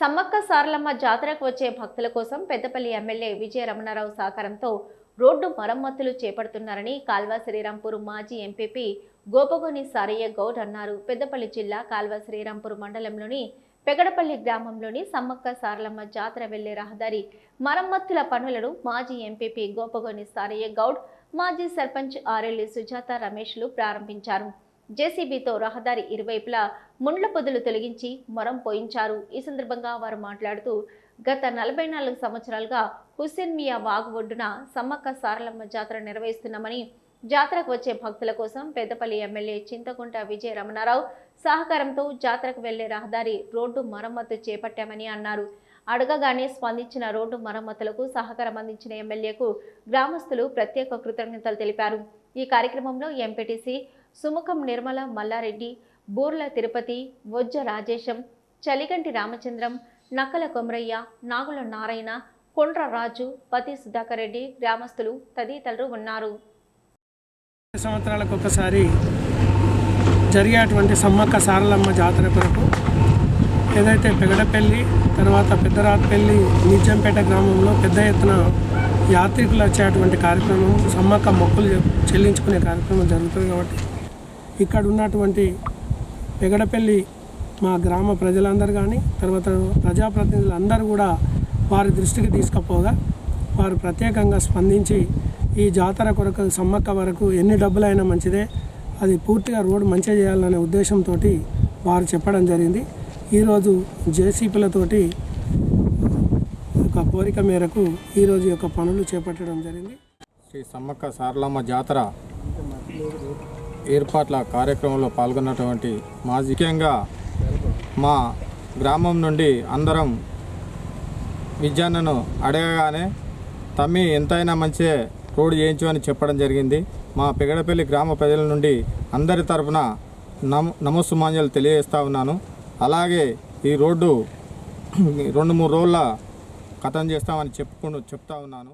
సమ్మక్క సారలమ్మ జాతరకు వచ్చే భక్తుల కోసం పెద్దపల్లి ఎమ్మెల్యే విజయ రమణారావు సహకారంతో రోడ్డు మరమ్మతులు చేపడుతున్నారని కాల్వ శ్రీరాంపూర్ మాజీ ఎంపీపీ గోపగోని సారయ్య గౌడ్ అన్నారు. పెద్దపల్లి జిల్లా కాల్వ శ్రీరాంపూర్ మండలంలోని పెగడపల్లి గ్రామంలోని సమ్మక్క సారలమ్మ జాతర వెళ్ళే రహదారి మరమ్మతుల పనులను మాజీ ఎంపీపీ గోపగోని సారయ్య గౌడ్ మాజీ సర్పంచ్ ఆరెల్లి సుజాత రమేష్లు ప్రారంభించారు. జేసీబీతో రహదారి ఇరువైపులా ముండ్ల పొదులు తొలగించి మొరం పోయించారు. ఈ సందర్భంగా వారు మాట్లాడుతూ గత నలభై నాలుగు సంవత్సరాలుగా హుస్సేన్ మియా వాగు ఒడ్డున సమ్మక్క సారలమ్మ జాతర నిర్వహిస్తున్నామని జాతరకు వచ్చే భక్తుల కోసం పెద్దపల్లి ఎమ్మెల్యే చింతకుంట విజయ రమణారావు సహకారంతో జాతరకు వెళ్ళే రహదారి రోడ్డు మరమ్మతు చేపట్టామని అన్నారు. అడగగానే స్పందించిన రోడ్డు మరమ్మతులకు సహకారం అందించిన ఎమ్మెల్యేకు గ్రామస్తులు ప్రత్యేక కృతజ్ఞతలు తెలిపారు. ఈ కార్యక్రమంలో ఎంపీటీసీ సుముఖం నిర్మల మల్లారెడ్డి బూర్ల తిరుపతి వొజ్జ రాజేశం చలిగంటి రామచంద్రం నక్కల కొమరయ్య నాగుల నారాయణ కొండ్ర రాజు పతి సుధాకర్ రెడ్డి గ్రామస్తులు తదితరులు ఉన్నారు. సంవత్సరాలకు ఒకసారి జరిగేటువంటి సమ్మక్క సారలమ్మ జాతర కొరకు ఏదైతే పెగడపల్లి తర్వాత పెద్దరాతపల్లి నిజంపేట గ్రామంలో పెద్ద ఎత్తున యాత్రికులు వచ్చేటువంటి కార్యక్రమం సమ్మక్క మొక్కులు చెల్లించుకునే కార్యక్రమం జరుగుతుంది కాబట్టి ఇక్కడ ఉన్నటువంటి పెగడపల్లి మా గ్రామ ప్రజలందరూ కానీ తర్వాత ప్రజాప్రతినిధులు అందరూ కూడా వారి దృష్టికి తీసుకపోగా వారు ప్రత్యేకంగా స్పందించి ఈ జాతర కొరకు సమ్మక్క వరకు ఎన్ని డబ్బులైనా మంచిదే అది పూర్తిగా రోడ్డు మంచిగా చేయాలనే ఉద్దేశంతో వారు చెప్పడం జరిగింది. ఈరోజు జేసీపీలతోటి ఒక కోరిక మేరకు ఈరోజు యొక్క పనులు చేపట్టడం జరిగింది. శ్రీ సమ్మక్క సారలమ్మ జాతర ఏర్పాట్ల కార్యక్రమంలో పాల్గొన్నటువంటి మాజీ ముఖ్యంగా మా గ్రామం నుండి అందరం విద్యాన్నను అడగగానే తమ్మి ఎంతైనా మంచి రోడ్డు చేయించు అని చెప్పడం జరిగింది. మా పెగడపల్లి గ్రామ ప్రజల నుండి అందరి తరఫున నమ నమస్సుమాంజలు తెలియజేస్తా ఉన్నాను. అలాగే ఈ రోడ్డు రెండు మూడు రోజుల కథం చేస్తామని చెప్పుకుంటూ చెప్తా ఉన్నాను.